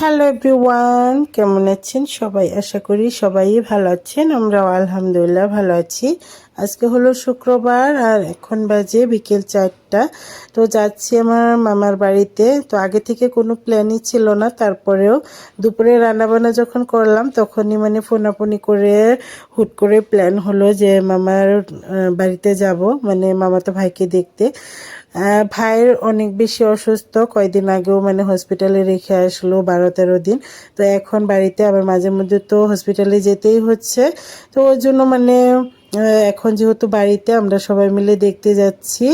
Hello everyone, কেমন আছেন সবাই? আশা করি সবাই ভালো আছেন, আমরাও আলহামদুলিল্লাহ ভালো আছি। আজকে হলো শুক্রবার আর এখন বাজে বিকেল চারটা। তো যাচ্ছি আমার মামার বাড়িতে। তো আগে থেকে কোনো প্ল্যানই ছিল না, তারপরেও দুপুরে রান্নাবান্না যখন করলাম, তখনই মানে ফোনাফোনি করে, হুট করে প্ল্যান হলো যে মামার বাড়িতে যাব। মানে মামাতো ভাইকে দেখতে। ভাইয়ের অনেক বেশি অসুস্থ। কয়েকদিন আগেও মানে হসপিটালে রেখে আসলো বারো তেরো দিন। তো এখন বাড়িতে আবার মাঝে মধ্যে তো হসপিটালে যেতেই হচ্ছে। তো ওর জন্য মানে এখন যেহেতু বাড়িতে আমরা সবাই মিলে দেখতে যাচ্ছি,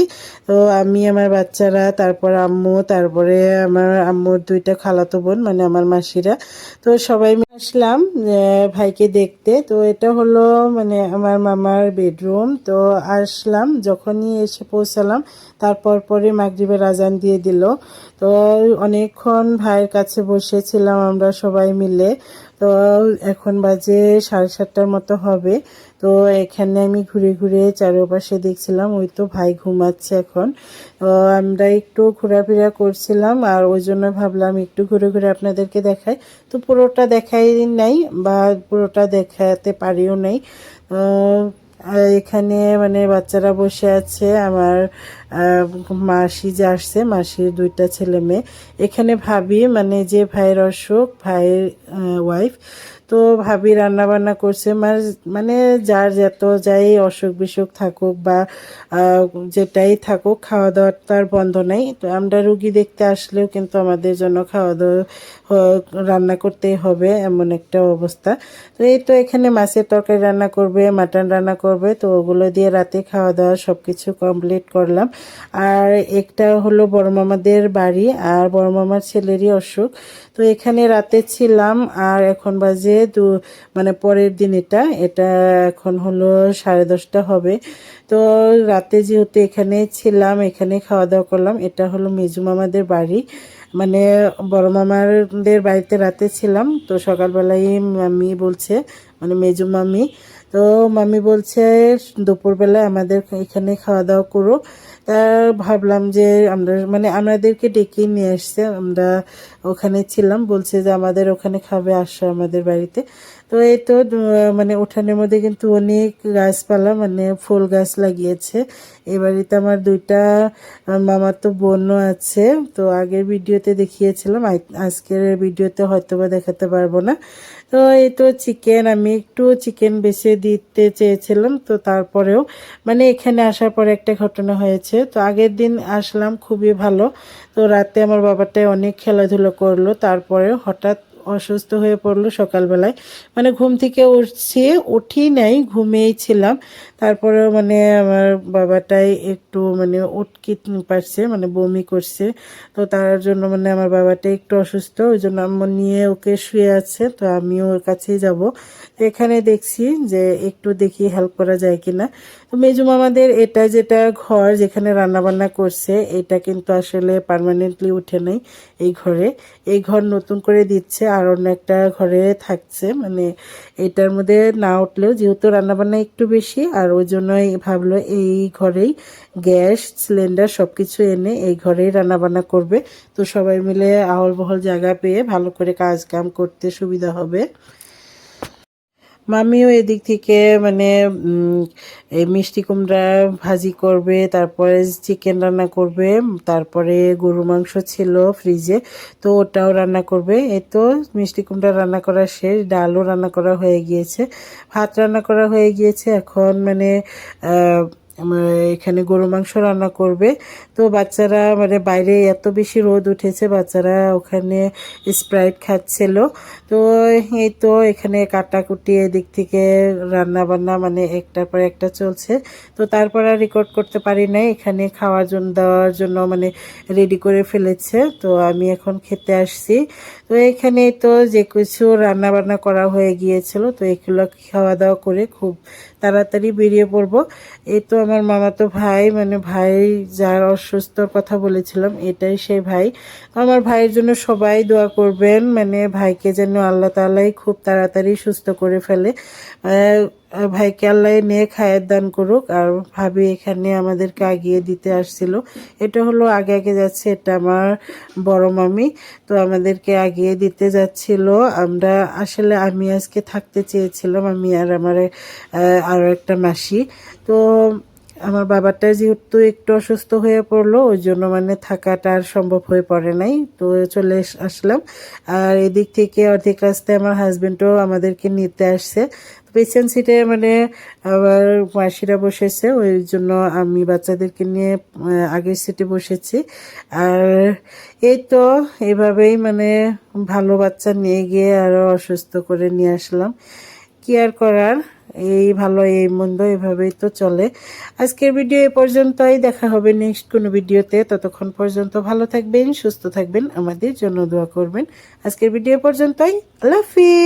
তো আমি, আমার বাচ্চারা, তারপর আম্মু, তারপরে আমার আম্মুর দুইটা খালাতো বোন মানে আমার মাসিরা। তো সবাই মিলে আসলাম ভাইকে দেখতে। তো এটা হলো মানে আমার মামার বেডরুম। তো আসলাম, যখনই এসে পৌঁছালাম, তারপর পরে মাগরিবের আজান দিয়ে দিল। তো অনেকক্ষণ ভাইয়ের কাছে বসেছিলাম আমরা সবাই মিলে। তো এখন বাজে সাড়ে সাতটার মতো হবে। তো এখানে আমি ঘুরে ঘুরে চারোপাশে দেখছিলাম, ওই তো ভাই ঘুমাচ্ছে এখন। আমরা একটু ঘোরাফেরা করছিলাম আর ওই জন্য ভাবলাম একটু ঘুরে ঘুরে আপনাদেরকে দেখাই। তো পুরোটা দেখাই নাই বা পুরোটা দেখাতে পারিও নাই। এখানে মানে বাচ্চারা বসে আছে। আমার মাসি যে আসছে, মাসির দুইটা ছেলে মেয়ে। এখানে ভাবি মানে যে ভাইয়ের অসুখ, ভাইয়ের ওয়াইফ তো ভাবি রান্না বান্না করছে মানে যার যত যাই অসুখ বিসুখ থাকুক বা যেটাই থাকুক খাওয়া দাওয়ার তো আর বন্ধ নেই। তো আমরা রুগী দেখতে আসলেও কিন্তু আমাদের জন্য খাওয়া দাওয়া রান্না করতেই হবে এমন একটা অবস্থা। তো এই তো এখানে মাছের তরকারি রান্না করবে, মাটন রান্না করবে, তো ওগুলো দিয়ে রাতে খাওয়া দাওয়া সব কিছু কমপ্লিট করলাম। আর একটা হলো বড় মামাদের বাড়ি, আর বড় মামার ছেলেরই অসুখ। তো এখানে রাতে ছিলাম, আর এখন বাজে দু মানে পরের দিন এটা এটা এখন হলো সাড়ে দশটা হবে। তো রাতে যেহেতু এখানে ছিলাম, এখানে খাওয়া দাওয়া করলাম, এটা হলো মেজু মামাদের বাড়ি। মানে বড় মামাদের বাড়িতে রাতে ছিলাম, তো সকালবেলায় মামি বলছে মানে মেজু মামি তো মামি বলছে, দুপুরবেলায় আমাদের এখানে খাওয়া দাওয়া করো। তা ভাবলাম যে আমরা মানে আমাদেরকে ডেকে নিয়ে আসছে, আমরা ওখানে ছিলাম, বলছে যে আমাদের ওখানে খাবে আসো আমাদের বাড়িতে। তো এই তো মানে উঠানের মধ্যে কিন্তু অনেক গাছপালা মানে ফুল গাছ লাগিয়েছে। এই বাড়িতে আমার দুইটা মামার তো বোনও আছে। তো আগের ভিডিওতে দেখিয়েছিলাম আজকের ভিডিওতে হয়তো বা দেখাতে পারব না। তো এই তো চিকেন, আমি একটু চিকেন বেছে দিতে চেয়েছিলাম, তো তারপরেও মানে এখানে আসার পরে একটা ঘটনা হয়েছে। তো আগের দিন আসলাম, খুবই ভালো। তো রাতে আমার বাবাটাই অনেক খেলাধুলো করল তারপরে হঠাৎ অসুস্থ হয়ে পড়ল সকালবেলায়। মানে ঘুম থেকে উঠছি উঠি নাই, ঘুমিয়েই ছিলাম। তারপরেও মানে আমার বাবাটাই একটু মানে উটকি পারছে মানে বমি করছে। তো তার জন্য মানে আমার বাবাটা একটু অসুস্থ, ওই জন্য আম্মু নিয়ে ওকে শুয়ে আছে, তো আমিও ওর কাছেই যাব। এখানে দেখছি যে একটু দেখি হেল্প করা যায় কিনা। তো মেজু মামাদের এটা যেটা ঘর যেখানে রান্না বান্না করছে, এটা কিন্তু আসলে পার্মানেন্টলি উঠে নাই এই ঘরে। এই ঘর নতুন করে দিচ্ছে, আর অন্য একটা ঘরে থাকছে। মানে এটার মধ্যে না উঠলেও যেহেতু রান্নাবান্না একটু বেশি, আর ওই জন্যই ভাবলো এই ঘরেই গ্যাস, সিলিন্ডার সব কিছু এনে এই ঘরেই রান্নাবান্না করবে। তো সবাই মিলে আহল বহল জায়গা পেয়ে ভালো করে কাজ কাম করতে সুবিধা হবে। মামিও এদিক থেকে মানে এই মিষ্টি কুমড়া ভাজি করবে, তারপরে চিকেন রান্না করবে, তারপরে গরু মাংস ছিল ফ্রিজে তো ওটাও রান্না করবে। এ তো মিষ্টি কুমড়া রান্না করা শেষ, ডালও রান্না করা হয়ে গিয়েছে, ভাত রান্না করা হয়ে গিয়েছে। এখন মানে এখানে গরু মাংস রান্না করবে। তো বাচ্চারা মানে বাইরে এত বেশি রোদ উঠেছে, বাচ্চারা ওখানে স্প্রাইট খাচ্ছিল। তো এই তো এখানে কাটাকুটি এদিক থেকে রান্না বান্না মানে একটার পর একটা চলছে। তো তারপর আর রেকর্ড করতে পারি নাই, এখানে খাওয়ার জন্য, দেওয়ার জন্য মানে রেডি করে ফেলেছে। তো আমি এখন খেতে আসছি। তো এখানে তো যে কিছু রান্না বান্না করা হয়ে গিয়েছিল, তো এগুলো খাওয়া দাওয়া করে খুব তাড়াতাড়ি বেরিয়ে পড়ব। এই তো আমার মামাতো ভাই মানে ভাই যার অসুস্থর কথা বলেছিলাম, এটাই সেই ভাই। আমার ভাইয়ের জন্য সবাই দোয়া করবেন মানে ভাইকে যেন আল্লাহ তালাই খুব তাড়াতাড়ি সুস্থ করে ফেলে। ভাইকে আল্লাহ নিয়ে খায়ের দান করুক। আর ভাবি এখানে আমাদেরকে আগিয়ে দিতে আসছিল। এটা হলো আগে আগে যাচ্ছে এটা আমার বড় মামি। তো আমাদেরকে আগিয়ে দিতে যাচ্ছিল। আমরা আসলে আমি আজকে থাকতে চেয়েছিলাম, আমি আর আমার আরও একটা মাসি। তো আমার বাবাটা যেহেতু একটু অসুস্থ হয়ে পড়ল, ওই জন্য মানে থাকাটা আর সম্ভব হয়ে পড়ে নাই। তো চলে আসলাম। আর এদিক থেকে অর্ধেক রাস্তায় আমার হাজব্যান্ডও আমাদেরকে নিতে আসছে। পেছন সিটে মানে আবার মাসিরা বসেছে, ওই জন্য আমি বাচ্চাদেরকে নিয়ে আগের সিটে বসেছি। আর এই তো এভাবেই মানে ভালো বাচ্চা নিয়ে গিয়ে আরও অসুস্থ করে নিয়ে আসলাম। কি আর করার? এই ভালো, এই মন্দ, এভাবেই তো চলে। আজকের ভিডিও এ পর্যন্তই, দেখা হবে নেক্সট কোনো ভিডিওতে ততক্ষণ পর্যন্ত ভালো থাকবেন, সুস্থ থাকবেন, আমাদের জন্য দোয়া করবেন। আজকের ভিডিও পর্যন্তই, আল্লাহ হাফিজ।